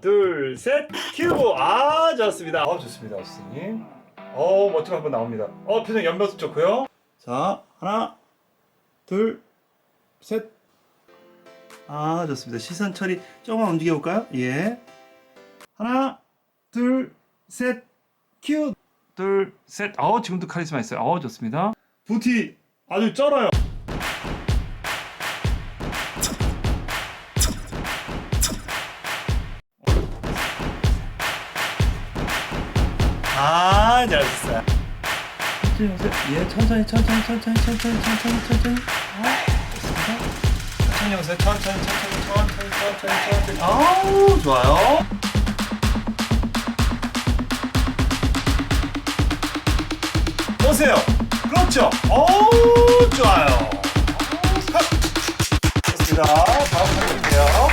둘, 셋, 큐브. 아, 좋습니다. 어, 좋습니다, 스님. 어, 멋진 거 한번 나옵니다. 어, 표정 연변수 좋고요. 자, 하나, 둘, 셋. 아, 좋습니다. 시선 처리 조금만 움직여 볼까요? 예. 하나, 둘, 셋, 큐. 둘, 셋. 어, 지금도 카리스마 있어요. 어, 좋습니다. 부티 아주 쩔어요. 아, 잘했어요. 천천히 오세요. 예, 천천히, 천천히, 천천히, 천천히, 천천히, 천천히. 아. 천천히 오세요. 천천히, 천천히, 천천히, 천천히, 천천히. 아우, 좋아요. 오세요. 그렇죠. 어우, 좋아요. 어우, 컷. 좋습니다. 다음 살릴게요.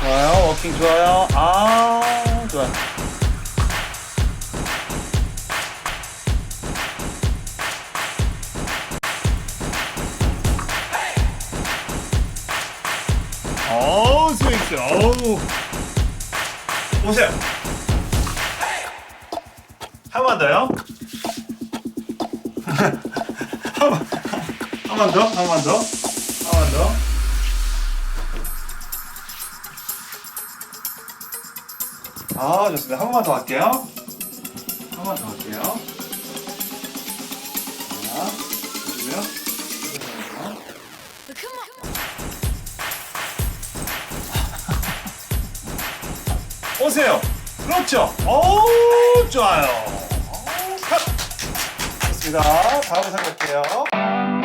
좋아요. 워킹 좋아요. 아, 좋아요. 어우, 스윙스. 어우. 오세요. 한 번 더요. 한 번, 더, 한 번 더, 한 번 더. 아, 좋습니다. 한 번만 더 할게요. 한 번 더 할게요. 오세요. 그렇죠. 어우, 좋아요. 어우, 컷. 좋습니다. 다음 생각할게요.